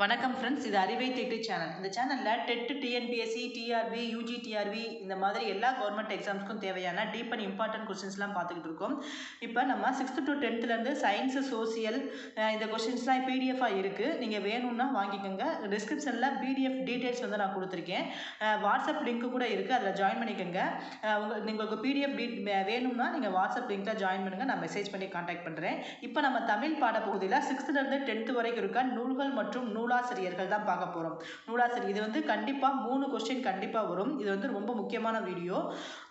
வணக்கம் ஃப்ரெண்ட்ஸ் இது அறிவை தேட்டு சேனல் இந்த சேனலில் TET TNPSC TRB UG TRB இந்த மாதிரி எல்லா கவர்மெண்ட் எக்ஸாம்ஸ்க்கும் தேவையான டீப் அண்ட் இம்பார்ட்டன்ட் கொஸ்டின்ஸ்லாம் பார்த்துக்கிட்டு இருக்கோம். இப்போ நம்ம சிக்ஸ்த்து டு டென்த்துலேருந்து சயின்ஸு சோசியல் இந்த கொஸ்டின்ஸ்லாம் பிடிஎஃபாக இருக்குது நீங்கள் வேணும்னா வாங்கிக்கோங்க. டிஸ்கிரிப்ஷனில் பிடிஎஃப் டீட்டெயில்ஸ் வந்து நான் கொடுத்துருக்கேன். வாட்ஸ்அப் லிங்க்கு கூட இருக்குது அதில் ஜாயின் பண்ணிக்கோங்க. உங்கள் உங்களுக்கு பிடிஎஃப் டீ வேணும்னா நீங்கள் வாட்ஸ்அப் லிங்க்கில் ஜாயின் பண்ணுங்கள் நான் மெசேஜ் பண்ணி காண்டாக்ட் பண்ணுறேன் இப்போ நம்ம தமிழ் பாடப்பகுதியில் சிக்ஸ்த்துலேருந்து டென்த்து வரைக்கும் இருக்க நூல்கள் மற்றும் நூல் நூலாசிரியர்கள் தான் பார்க்க போகிறோம் நூலாசிரியர் இது வந்து கண்டிப்பாக மூணு கொஸ்டின் கண்டிப்பாக வரும். இது வந்து ரொம்ப முக்கியமான வீடியோ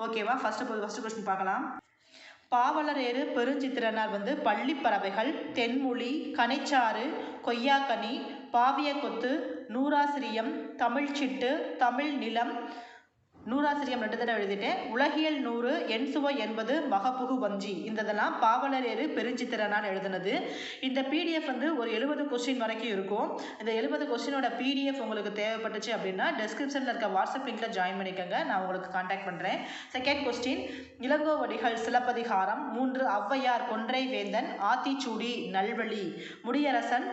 ஓகேவா ஃபஸ்ட்டு ஃபஸ்ட்டு கொஸ்டின் பார்க்கலாம். பாவலரேறு பெருஞ்சித்திரனார் வந்து பள்ளிப்பறவைகள் தென்மொழி கனிச்சாறு கொய்யாக்கனி பாவியக்கொத்து நூறாசிரியம் தமிழ்ச்சிட்டு தமிழ் நிலம் நூறாசிரியம் ரெண்டு தடவை எழுதிட்டேன். உலகியல் நூறு என் சுவை என்பது மகப்புகு வஞ்சி. இந்த இதெல்லாம் பாவலரேறு பெருஞ்சித்திரனார் எழுதுனது. இந்த பிடிஎஃப் வந்து ஒரு எழுபது கொஸ்டின் வரைக்கும் இருக்கும். இந்த எழுபது கொஸ்டினோட பிடிஎஃப் உங்களுக்கு தேவைப்பட்டுச்சு அப்படின்னா டெஸ்கிரிப்ஷனில் இருக்க வாட்ஸ்அப் லிங்கில் ஜாயின் பண்ணிக்கோங்க. நான் உங்களுக்கு காண்டாக்ட் பண்ணுறேன் செகண்ட் கொஸ்டின் இளங்கோவடிகள் சிலப்பதிகாரம். மூன்று ஔவையார் கொன்றை வேந்தன் ஆத்திச்சூடி நல்வழி. முடியரசன்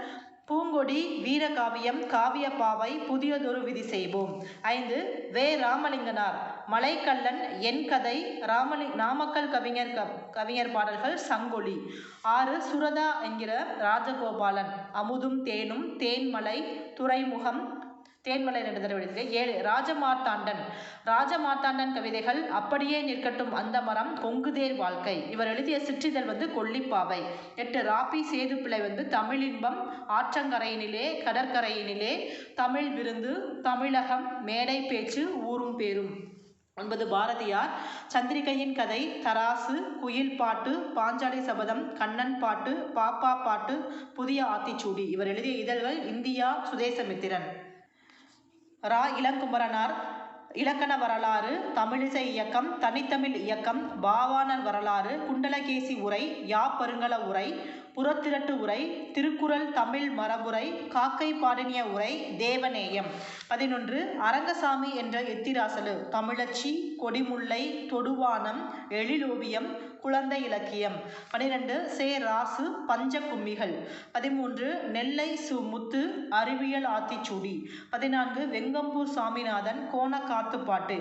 பூங்கொடி வீரகாவியம் காவியப்பாவை புதியதொரு விதி செய்வோம். ஐந்து வே. ராமலிங்கனார். மலைக்கல்லன் என் கதை ராமலி நாமக்கல் கவிஞர் க கவிஞர் பாடல்கள் சங்கொலி. ஆறு சுரதா என்கிற ராஜகோபாலன். அமுதும் தேனும் தேன்மலை துறைமுகம் தேன்மலை ரெண்டு தடவை எழுதியிருக்கேன் ஏழு ராஜமார்த்தாண்டன். ராஜமார்த்தாண்டன் கவிதைகள் அப்படியே நிற்கட்டும் அந்த மரம் கொங்குதேர் வாழ்க்கை. இவர் எழுதிய சிற்றிதழ் வந்து கொல்லிப்பாவை. எட்டு ராபி சேதுப்பிள்ளை வந்து தமிழின்பம் ஆற்றங்கரையினிலே கடற்கரையினிலே தமிழ் விருந்து தமிழகம் மேடை பேச்சு ஊரும் பேரும். ஒன்பது பாரதியார். சந்திரிகையின் கதை தராசு குயில் பாட்டு பாஞ்சாலி சபதம் கண்ணன் பாட்டு பாப்பா பாட்டு புதிய ஆத்திச்சூடி. இவர் எழுதிய இதழ்கள் இந்தியா சுதேசமித்திரன் ரா இளங்குமரனார் இலக்கண வரலாறு தமிழிசை இயக்கம் தனித்தமிழ் இயக்கம் பாவாணர் வரலாறு குண்டலகேசி உரை யா பருங்கல உரை புறத்திரட்டு உரை திருக்குறள் தமிழ் மரபுரை காக்கை பாடினிய உரை தேவநேயம். பதினொன்று அரங்கசாமி என்ற எத்திராசலு தமிழச்சி கொடிமுல்லை தொடுவானம் எழிலோவியம் குழந்தை இலக்கியம். பனிரெண்டு சே ராசு பஞ்ச கும்மிகள் பதிமூன்று நெல்லை சு முத்து அறிவியல் ஆத்திச்சூடி. பதினான்கு வெங்கம்பூர் சாமிநாதன் கோணக்காத்துப்பாட்டு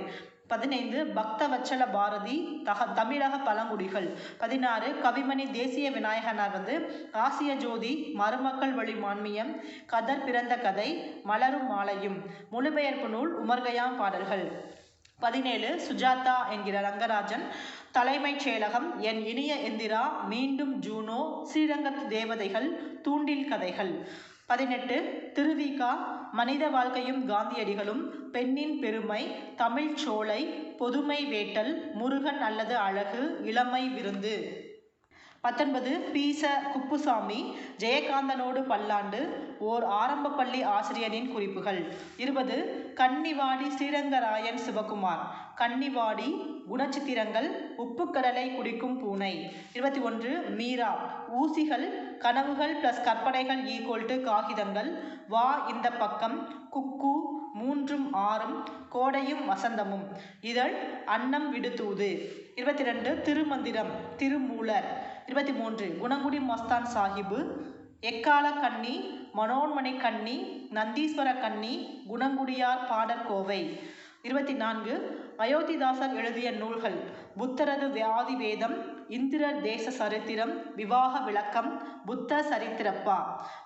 பதினைந்து பக்த வச்சல பாரதி தக தமிழக பழங்குடிகள். பதினாறு கவிமணி தேசிய விநாயகனார் வந்து ஆசிய ஜோதி மருமக்கள் வழி மான்மியம் கதர் பிறந்த கதை மலரும் மாலையும். மொழிபெயர்ப்பு நூல் உமர்கயாம் பாடல்கள். பதினேழு சுஜாதா என்கிற ரங்கராஜன் தலைமைச் செயலகம் என் இனிய எந்திரா மீண்டும் ஜூனோ ஸ்ரீரங்கத்து தேவதைகள் தூண்டில் கதைகள். பதினெட்டு திருவிகா மனித வாழ்க்கையும் காந்தியடிகளும் பெண்ணின் பெருமை தமிழ் சோலை பொதுமை வேட்டல் முருகன் அல்லது அழகு இளமை விருந்து. பத்தொன்பது பீச குப்புசாமி ஜெயகாந்தனோடு பல்லாண்டு ஓர் ஆரம்ப பள்ளி ஆசிரியரின் குறிப்புகள். இருபது கன்னிவாடி ஸ்ரீரங்கராயன் சிவகுமார். கன்னிவாடி குணச்சித்திரங்கள் உப்புக்கடலை குடிக்கும் பூனை. இருபத்தி ஒன்று மீரா. ஊசிகள் கனவுகள் ப்ளஸ் கற்பனைகள் ஈக்குவல் டு காகிதங்கள். வா இந்த பக்கம். குக்கு மூன்றும் ஆறும். கோடையும் வசந்தமும். இதழ் அன்னம் விடுதூது. இருபத்தி ரெண்டு திருமந்திரம் திருமூலர். இருபத்தி மூன்று குணங்குடி மஸ்தான் சாஹிபு. எக்கால கன்னி மனோன்மணி கன்னி நந்தீஸ்வர கன்னி குணங்குடியார் பாடற்கோவை இருபத்தி நான்கு அயோத்திதாசர் எழுதிய நூல்கள் புத்தரது வியாதி வேதம் இந்திரர் தேச சரித்திரம் விவாக விளக்கம் புத்த சரித்திரப்பா.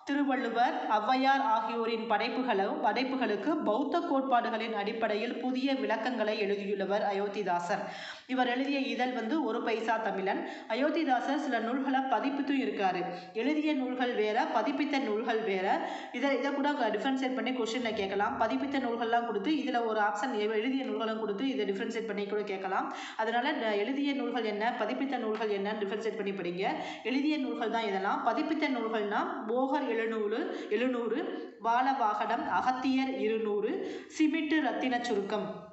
திருவள்ளுவர் ஔவையார் ஆகியோரின் படைப்புகளும் படைப்புகளுக்கு பௌத்த கோட்பாடுகளின் அடிப்படையில் புதிய விளக்கங்களை எழுதியுள்ளவர் அயோத்திதாசர். இவர் எழுதிய இதழ் வந்து ஒரு பைசா தமிழன். அயோத்திதாசர் சில நூல்களை பதிப்பித்தும் இருக்காரு. எழுதிய நூல்கள் வேற பதிப்பித்த நூல்கள் வேற. இதை இதை கூட டிஃப்ரென்ஷியேட் பண்ணி கொஸ்டினில் கேட்கலாம். பதிப்பித்த நூல்கள்லாம் கொடுத்து இதில் ஒரு ஆப்ஷன் எழுதிய நூல்களும் கொடுத்து இதை டிஃப்ரென்ஷியேட் பண்ணி கூட கேட்கலாம். அதனால எழுதிய நூல்கள் என்ன பதிப்பித்த நூல்கள் என்னன்னு டிஃப்ரென்ஷியேட் பண்ணி படிங்க. எழுதிய நூல்கள் தான் இதெல்லாம். பதிப்பித்த நூல்கள்னா போகர் எழுநூறு எழுநூறு பாலவாகடம் அகத்தியர் இருநூறு சிமிட்டு ரத்தின சுருக்கம்.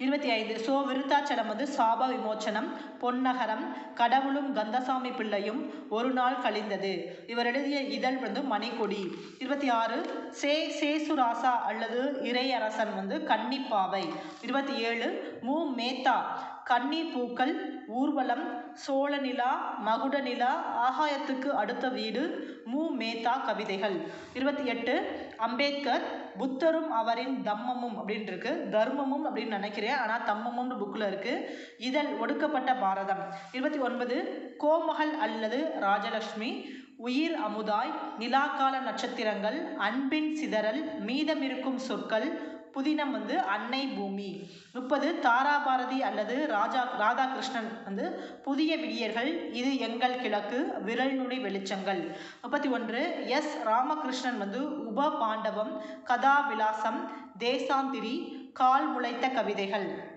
இருபத்தி ஐந்து. சோ விருத்தாச்சலம் வந்து சாப விமோச்சனம் பொன்னகரம் கடவுளும் கந்தசாமி பிள்ளையும் ஒரு நாள் கழிந்தது. இவர் எழுதிய இதழ் வந்து மணிக்கொடி. இருபத்தி ஆறு. சே சேசுராசா அல்லது இறையரசன் வந்து கன்னிப்பாவை. இருபத்தி ஏழு. மு. மேத்தா கண்ணீர் பூக்கள் ஊர்வலம் சோழ நிலா மகுட நிலா ஆகாயத்துக்கு அடுத்த வீடு மு. மேத்தா கவிதைகள். இருபத்தி எட்டு. அம்பேத்கர் புத்தரும் அவரின் தம்மமும் அப்படின்னு இருக்கு தர்மமும் அப்படின்னு நினைக்கிறேன். ஆனால் தம்மமும்னு புக்கில் இருக்கு. இதழ் ஒடுக்கப்பட்ட பாரதம். இருபத்தி ஒன்பது கோமகள் அல்லது ராஜலக்ஷ்மி உயிர் அமுதாய் நிலாக்கால நட்சத்திரங்கள் அன்பின் சிதறல் மீதமிருக்கும் சொற்கள் புதினம் வந்து அன்னை பூமி. முப்பது தாராபாரதி அல்லது ராஜா ராதாகிருஷ்ணன் வந்து புதிய விடியர்கள் இது எங்கள் கிழக்கு விரல் நுனி வெளிச்சங்கள். முப்பத்தி ஒன்று எஸ் ராமகிருஷ்ணன் வந்து உப பாண்டவம் கதா விலாசம் தேசாந்திரி கால் முளைத்த கவிதைகள்.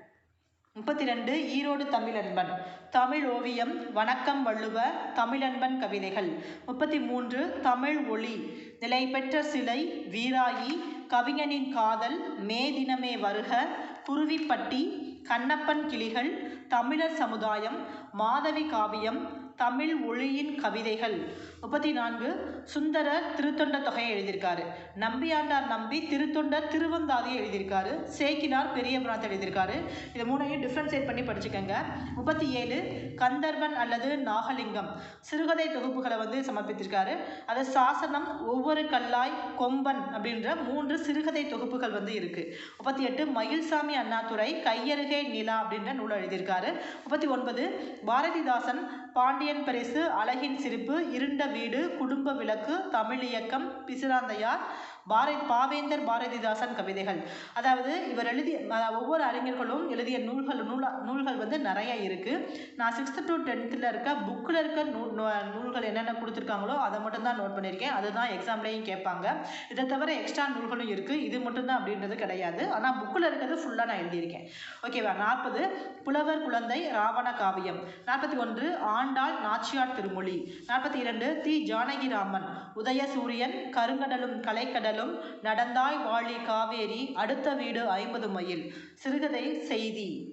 முப்பத்தி ரெண்டு ஈரோடு தமிழன்பன். தமிழ் ஓவியம் வணக்கம் வள்ளுவ தமிழன்பன் கவிதைகள். முப்பத்தி மூன்று தமிழ் ஒளி. நிலை பெற்ற சிலை வீராயி கவிஞனின் காதல் மே தினமே வருக குருவிப்பட்டி கண்ணப்பன் கிளிகள் தமிழர் சமுதாயம் மாதவி காவியம் தமிழ் ஒளியின் கவிதைகள். முப்பத்தி நான்கு சுந்தரர் திருத்தொண்ட தொகையை எழுதியிருக்காரு. நம்பியாண்டார் நம்பி திருத்தொண்டர் திருவந்தாதியை எழுதியிருக்காரு. சேக்கினார் பெரிய புராணத்தை எழுதியிருக்காரு. இது மூணையும் டிஃப்ரென்ஷியேட் பண்ணி படிச்சுக்கோங்க. முப்பத்தி ஏழு கந்தர்வன் அல்லது நாகலிங்கம். சிறுகதை தொகுப்புகளை வந்து சமர்ப்பித்திருக்காரு. அது சாசனம் ஒவ்வொரு கல்லாய் கொம்பன் அப்படின்ற மூன்று சிறுகதை தொகுப்புகள் வந்து இருக்கு. முப்பத்தி எட்டு மயில்சாமி அண்ணாதுரை கையருகே நிலா அப்படின்ற நூல் எழுதியிருக்காரு. முப்பத்தி ஒன்பது பாரதிதாசன் பாண்டியன் பரிசு அழகின் சிரிப்பு இருண்ட வீடு குடும்ப விளக்கு தமிழ் இயக்கம் பிசிராந்தையார் பாரதி பாவேந்தர் பாரதிதாசன் கவிதைகள். அதாவது இவர் எழுதிய ஒவ்வொரு அறிஞர்களும் எழுதிய நூல்கள் நூலா நூல்கள் வந்து நிறைய இருக்கு. நான் சிக்ஸ்த்து டு டென்த்தில் இருக்க புக்கில் இருக்க நூல் நூல்கள் என்னென்ன கொடுத்துருக்காங்களோ அதை மட்டும்தான் நோட் பண்ணியிருக்கேன். அதுதான் எக்ஸாம்லேயும் கேட்பாங்க. இதை தவிர எக்ஸ்ட்ரா நூல்களும் இருக்குது இது மட்டும்தான் அப்படின்றது கிடையாது. ஆனால் புக்கில் இருக்கிறது ஃபுல்லாக நான் எழுதியிருக்கேன். ஓகேவா நாற்பது புலவர் குழந்தை ராவண காவியம். நாற்பத்தி ஒன்று ஆண்டாள் நாச்சியார் திருமொழி. நாற்பத்தி இரண்டு தி. ஜானகிராமன். உதய சூரியன் கருங்கடலும் கலைக்கடல் கலைக்கடலும் நடந்தாய் வாழி காவேரி அடுத்த வீடு ஐம்பது மைல் சிறுகதை செய்தி.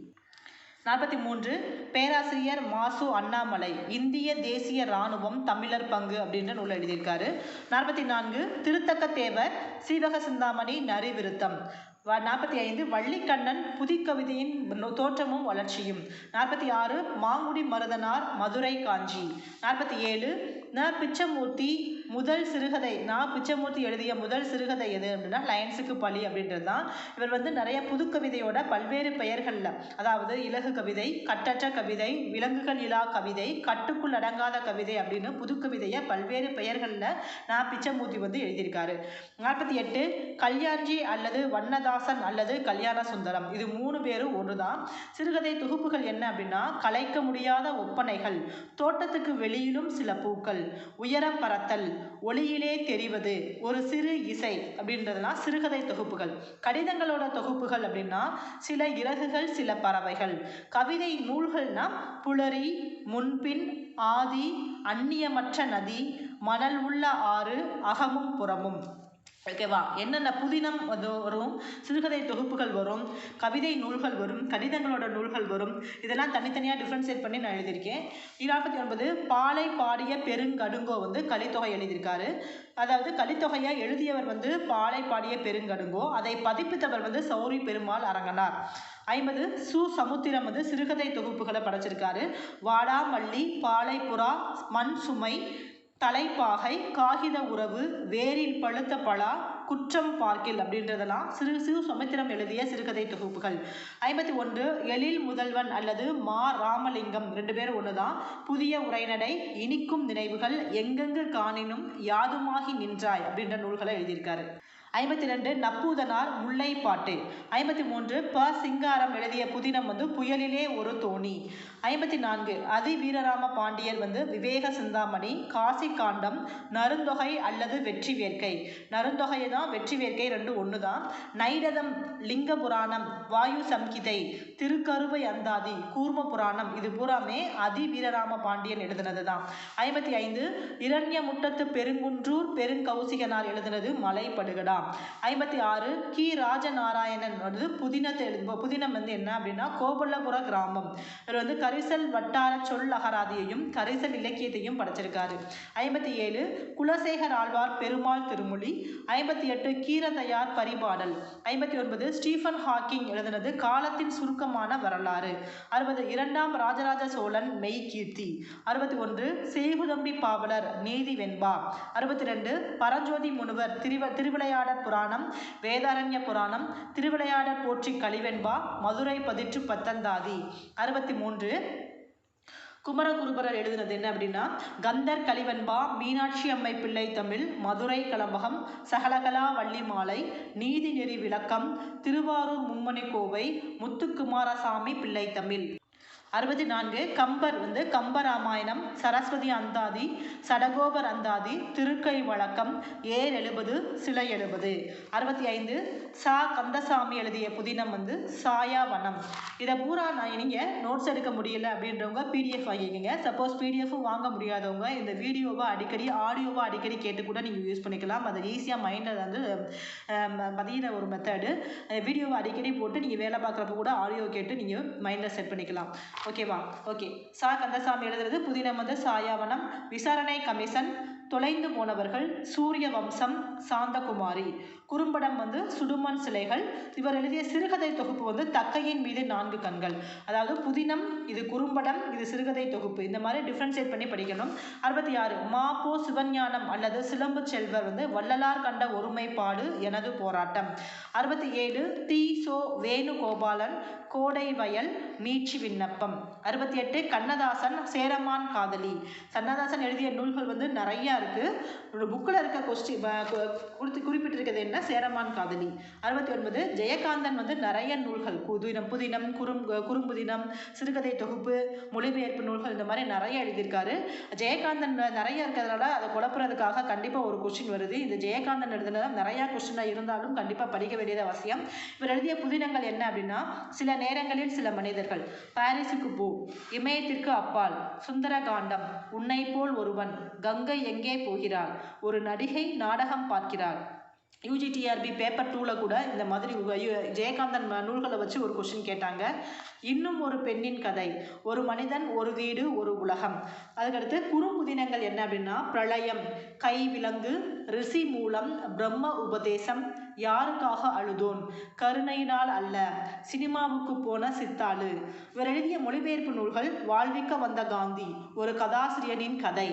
நாற்பத்தி மூன்று பேராசிரியர் மாசு அண்ணாமலை. இந்திய தேசிய இராணுவம் தமிழர் பங்கு அப்படின்ற நூல் எழுதியிருக்காரு. நாற்பத்தி நான்கு திருத்தக்க தேவர் சீவக சிந்தாமணி நரிவிருத்தம். நாற்பத்தி ஐந்து வள்ளிக்கண்ணன் புதுக்கவிதையின் தோற்றமும் வளர்ச்சியும். நாற்பத்தி ஆறு. மாங்குடி மருதனார் மதுரை காஞ்சி. நாற்பத்தி ஏழு. ந பிச்சமூர்த்தி முதல் சிறுகதை நான் பிச்சமூர்த்தி எழுதிய முதல் சிறுகதை எது அப்படின்னா லயன்ஸுக்கு பழி அப்படின்றது தான் இவர் வந்து நிறைய புதுக்கவிதையோட பல்வேறு பெயர்களில் அதாவது இலகு கவிதை கட்டற்ற கவிதை விலங்குகள் இலா கவிதை கட்டுக்குள் அடங்காத கவிதை அப்படின்னு புதுக்கவிதையை பல்வேறு பெயர்களில் நான் பிச்சமூர்த்தி வந்து எழுதியிருக்காரு. நாற்பத்தி எட்டு கல்யாண்ஜி அல்லது வண்ணதாசன் அல்லது கல்யாண சுந்தரம் இது மூணு பேரும் ஒன்று தான் சிறுகதை தொகுப்புகள் என்ன அப்படின்னா கலைக்க முடியாத ஒப்பனைகள் தோட்டத்துக்கு வெளியிலும் சில பூக்கள் உயரம் பறத்தல் ஒளியிலே தெரிவது ஒரு சிறு இசை அப்படின்றதெல்லாம் சிறுகதை தொகுப்புகள். கடிதங்களோட தொகுப்புகள் அப்படின்னா சில இறகுகள் சில பறவைகள். கவிதை நூல்கள்னா புலரி முன்பின் ஆதி அந்நியமற்ற நதி மணல் உள்ள ஆறு அகமும் புறமும். ஓகேவா என்னென்ன புதினம் வந்து வரும்? சிறுகதை தொகுப்புகள் வரும். கவிதை நூல்கள் வரும். கடிதங்களோட நூல்கள் வரும். இதெல்லாம் தனித்தனியாக டிஃப்ரென்ஷியேட் பண்ணி நான் எழுதியிருக்கேன். நாற்பத்தி ஒன்பது பாலை பாடிய பெருங்கடுங்கோ வந்து கலித்தொகை எழுதியிருக்காரு. அதாவது கலித்தொகையை எழுதியவர் வந்து பாலை பாடிய பெருங்கடுங்கோ. அதை பதிப்பித்தவர் வந்து சௌரி பெருமாள் அரங்கனார். ஐம்பது சு சமுத்திரம் வந்து சிறுகதை தொகுப்புகளை படைச்சிருக்காரு. வாடாமல்லி பாலைப்புறா மண் சுமை தலைப்பாகை காகித உறவு வேரில் பழுத்த பலா குற்றம் பார்க்கில் அப்படின்றதெல்லாம் சிறு சிறு சுமித்திரம் எழுதிய சிறுகதை தொகுப்புகள். ஐம்பத்தி ஒன்று எழில் முதல்வன் அல்லது மா. ராமலிங்கம் ரெண்டு பேர் ஒன்று தான் புதிய உரைநடை இனிக்கும் நினைவுகள் எங்கெங்கு காணினும் யாதுமாகி நின்றாய் அப்படின்ற நூல்களை எழுதியிருக்காரு. ஐம்பத்தி ரெண்டு நப்பூதனார் முல்லைப்பாட்டு. ஐம்பத்தி மூன்று ப சிங்காரம் எழுதிய புதினம் வந்து புயலிலே ஒரு தோணி. ஐம்பத்தி நான்கு அதி வீரராம பாண்டியர் வந்து விவேக சிந்தாமணி காசி காண்டம் நருந்தொகை அல்லது வெற்றி வேர்க்கை. நருந்தொகை தான் வெற்றி வேர்க்கை ரெண்டு ஒன்று தான். நைடதம் லிங்க புராணம் வாயு சம்கிதை திருக்கருவை அந்தாதி கூர்ம புராணம் இது பூராமே அதி வீரராம பாண்டியன் எழுதினது தான். ஐம்பத்தி ஐந்து இரண்ய முட்டத்து பெருங்குன்றூர் பெருங்கௌசிகனார் எழுதினது மலைப்படுகடா. ஐம்பத்தி ஆறு கி. ராஜநாராயணன் வந்து புதினத்தை எழுது புதினம் வந்து என்ன அப்படின்னா கோபல்லபுர கிராமம். இவர் வந்து கரிசல் வட்டார சொல் அகராதியையும் கரிசல் இலக்கியத்தையும் படைச்சிருக்காரு. ஐம்பத்தி ஏழு குலசேகர் ஆழ்வார் பெருமாள் திருமொழி. ஐம்பத்தி எட்டு கீரதையார் பரிபாடல். ஐம்பத்தி ஒன்பது ஸ்டீஃபன் ஹாக்கிங் எழுதினது காலத்தின் சுருக்கமான வரலாறு. அறுபது இரண்டாம் ராஜராஜ சோழன் மெய் கீர்த்தி. அறுபத்தி ஒன்று சேகுதம்பி பாவலர் நீதி வெண்பா. அறுபத்தி ரெண்டு பரஞ்சோதி முனிவர் திருவ திருவிளையாடல் திருவிளையாடற் புராணம் வேதாரண்ய புராணம் திருவிளையாடற் போற்றி கலிவெண்பா மதுரை பதிற்று பத்தந்தாதி. அறுபத்தி மூன்று குமரகுருபரர் எழுதுனது என்ன அப்படின்னா கந்தர் கலிவன்பா மீனாட்சி அம்மை பிள்ளை தமிழ் மதுரை கலம்பகம் சகலகலா வள்ளி மாலை நீதி நெறி விளக்கம் திருவாரூர் மும்மணி கோவை முத்துக்குமாரசாமி பிள்ளை தமிழ். அறுபத்தி நான்கு கம்பர் வந்து கம்பராமாயணம் சரஸ்வதி அந்தாதி சடகோபர் அந்தாதி திருக்கை வழக்கம் ஏர் எழுபது சிலை எழுபது. அறுபத்தி ஐந்து சா கந்தசாமி எழுதிய புதினம் வந்து சாயாவனம் இதை பூரா நான் நீங்கள் நோட்ஸ் எடுக்க முடியல அப்படின்றவங்க பிடிஎஃப் வாங்கிக்கோங்க. சப்போஸ் பிடிஎஃப்பும் வாங்க முடியாதவங்க இந்த வீடியோவை அடிக்கடி ஆடியோவை அடிக்கடி கேட்டு கூட நீங்கள் யூஸ் பண்ணிக்கலாம். அது ஈஸியாக மைண்டில் வந்து பதிகிற ஒரு மெத்தடு வீடியோவை அடிக்கடி போட்டு நீங்கள் வேலை பார்க்குறப்ப கூட ஆடியோ கேட்டு நீங்கள் மைண்டில் செட் பண்ணிக்கலாம். ஓகேவா ஓகே சா கந்தசாமி எழுதுறது புதினம் வந்து சாயாவனம் விசாரணை கமிஷன் தொலைந்து போனவர்கள் சூரிய வம்சம் சாந்தகுமாரி. குறும்படம் வந்து சுடுமண் சிலைகள். இவர் எழுதிய சிறுகதை தொகுப்பு வந்து தக்கையின் மீது நான்கு கண்கள். அதாவது புதினம் இது குறும்படம் இது சிறுகதை தொகுப்பு. இந்த மாதிரி டிஃப்ரென்ஷியேட் பண்ணி படிக்கணும். அறுபத்தி ஆறு மாப்போ சிவஞானம் அல்லது சிலம்பு செல்வர் வந்து வள்ளலார் கண்ட ஒருமைப்பாடு எனது போராட்டம். அறுபத்தி ஏழு தி சோ வேணுகோபாலன் கோடை வயல் மீட்சி விண்ணப்பம். அறுபத்தி எட்டு கண்ணதாசன் சேரமான் காதலி. கண்ணதாசன் எழுதிய நூல்கள் வந்து நிறையா இருக்கு. ஒரு புக்கில் இருக்க கொஸ்டின் குறித்து குறிப்பிட்டிருக்கிறது என்ன? சேரமான் காதலி? அறுபத்தி ஒன்பது ஜெயகாந்தன் வந்து நிறைய நூல்கள் புதினம் புதினம் குறும் குறும்புதினம் சிறுகதை தொகுப்பு மொழிபெயர்ப்பு நூல்கள் இந்த மாதிரி நிறைய எழுதியிருக்காரு. ஜெயகாந்தன் நிறைய இருக்கிறதுனால அதை குழப்புறதுக்காக கண்டிப்பாக ஒரு கொஸ்டின் வருது. இந்த ஜெயகாந்தன் எழுதுனது நிறையா கொஸ்டினாக இருந்தாலும் கண்டிப்பாக படிக்க வேண்டியது அவசியம். இவர் எழுதிய புதினங்கள் என்ன அப்படின்னா சில நேரங்களில் சில மனிதர்கள் பாரிஸுக்கு போ இமயத்திற்கு அப்பால் சுந்தர காண்டம் உன்னை போல் ஒருவன் கங்கை எங்கே போகிறாள்? ஒரு நடிகை நாடகம் பார்க்கிறாள். யூஜிடிஆர்பி பேப்பர் டூவில் கூட இந்த மாதிரி ஜெயகாந்தன் நூல்களை வச்சு ஒரு கொஷின் கேட்டாங்க. இன்னும் ஒரு பெண்ணின் கதை. ஒரு மனிதன் ஒரு வீடு ஒரு உலகம். அதுக்கடுத்து குறும்புதினங்கள் என்ன அப்படின்னா பிரளயம் கை விலங்கு ரிஷி மூலம் பிரம்ம உபதேசம் யாருக்காக அழுதோன்? கருணையினால் அல்ல சினிமாவுக்கு போன சித்தாளு. இவர் எழுதிய மொழிபெயர்ப்பு நூல்கள் வாழ்விக்க வந்த காந்தி ஒரு கதாசிரியனின் கதை.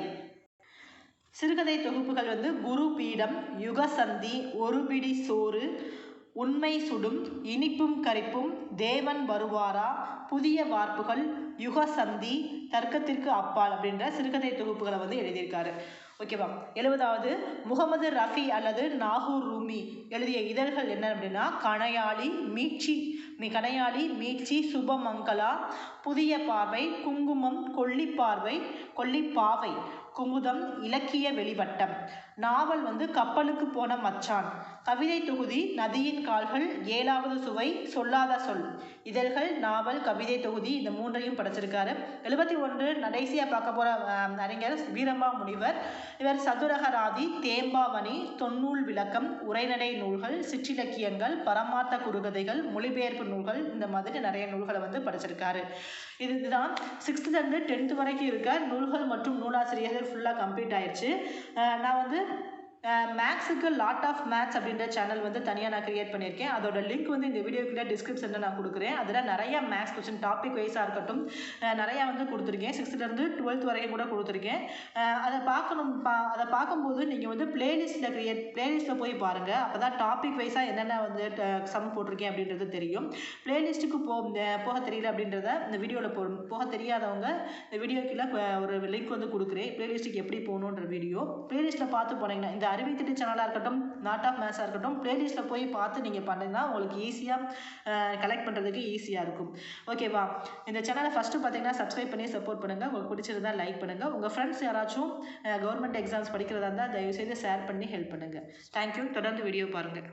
சிறுகதை தொகுப்புகள் வந்து குரு பீடம் யுகசந்தி ஒரு பிடி சோறு உண்மை சுடும் இனிப்பும் கரிப்பும் தேவன் வருவாரா புதிய வார்ப்புகள் யுகசந்தி தர்க்கத்திற்கு அப்பால் அப்படின்ற சிறுகதை தொகுப்புகளை வந்து எழுதியிருக்காரு. ஓகேவா? எழுபதாவது முகமது ரஃபி அல்லது நாகூர் ரூமி எழுதிய இதழ்கள் என்ன அப்படின்னா கணையாளி மீட்சி மீ கணையாளி மீட்சி சுபமங்கலா புதிய பார்வை குங்குமம் கொல்லிப்பார்வை கொல்லிப்பாவை குமுதம் இலக்கிய வெளிவட்டம். நாவல் வந்து கப்பலுக்கு போன மச்சான். கவிதை தொகுதி நதியின் கால்கள் ஏழாவது சுவை சொல்லாத சொல். இதழ்கள் நாவல் கவிதை தொகுதி இந்த மூன்றையும் படைச்சிருக்காரு. எழுபத்தி ஒன்று கடைசியாக பார்க்க போகிற அறிஞர் வீரம்பா முனிவர். இவர் சதுரகராதி தேம்பாவணி தொன்னூல் விளக்கம் உரைநடை நூல்கள் சிற்றிலக்கியங்கள் பரமார்த்த குறுகதைகள் மொழிபெயர்ப்பு நூல்கள் இந்த மாதிரி நிறைய நூல்களை வந்து படிச்சிருக்காரு. இதுதான் சிக்ஸ்த்துலேருந்து டென்த்து வரைக்கும் இருக்க நூல்கள் மற்றும் நூலாசிரியர்கள் ஃபுல்லாக கம்ப்ளீட் ஆயிடுச்சு நான் வந்து மேக்ஸுக்கு லாட் ஆஃப் மேத்ஸ் அப்படின்ற சேனல் வந்து தனியாக நான் கிரியேட் பண்ணியிருக்கேன். அதோட லிங்க் வந்து இந்த வீடியோக்குள்ள டிஸ்கிரிப்ஷனில் நான் கொடுக்குறேன். அதில் நிறையா மேக்ஸ் கொஸ்டின் டாபிக் வைஸாக இருக்கட்டும் நிறையா வந்து கொடுத்துருக்கேன். சிக்ஸ்த்துலேருந்து டுவெல்த் வரைக்கும் கூட கொடுத்துருக்கேன். அதை பார்க்கணும் பா அதை பார்க்கும்போது நீங்கள் வந்து பிளேலிஸ்ட்டில் கிரியேட் பிளேலிஸ்ட்டில் போய் பாருங்கள் அப்போ தான் டாபிக் வைஸாக என்னென்ன வந்து சம் போட்டிருக்கேன் அப்படின்றது தெரியும். பிளேலிஸ்ட்டுக்கு போ போக தெரியல அப்படின்றத இந்த வீடியோவில் போ போக தெரியாதவங்க இந்த வீடியோக்குள்ள ஒரு லிங்க் வந்து கொடுக்குறேன். பிளேலிஸ்ட்டுக்கு எப்படி போகணுன்ற வீடியோ பிளேலிஸ்ட்டில் பார்த்து போனீங்கன்னா இந்த அறிவை திட்டு சேனலாக இருக்கட்டும் நாட் ஆஃப் மேத்ஸாக இருக்கட்டும் ப்ளேலிஸ்ட்டில் போய் பார்த்து நீங்கள் பண்ணிங்கன்னா உங்களுக்கு ஈஸியாக கலெக்ட் பண்ணுறதுக்கு ஈஸியாக இருக்கும். ஓகேவா இந்த சேனலை ஃபஸ்ட்டு பார்த்தீங்கன்னா சப்ஸ்கிரைப் பண்ணி சப்போர்ட் பண்ணுங்கள் உங்களுக்கு பிடிச்சிருந்தா லைக் பண்ணுங்கள் உங்கள் ஃப்ரெண்ட்ஸ் யாராச்சும் கவர்மெண்ட் எக்ஸாம்ஸ் படிக்கிறதா இருந்தால் தயவுசெய்து ஷேர் பண்ணி ஹெல்ப் பண்ணுங்கள் தேங்க்யூ தொடர்ந்து வீடியோ பாருங்கள்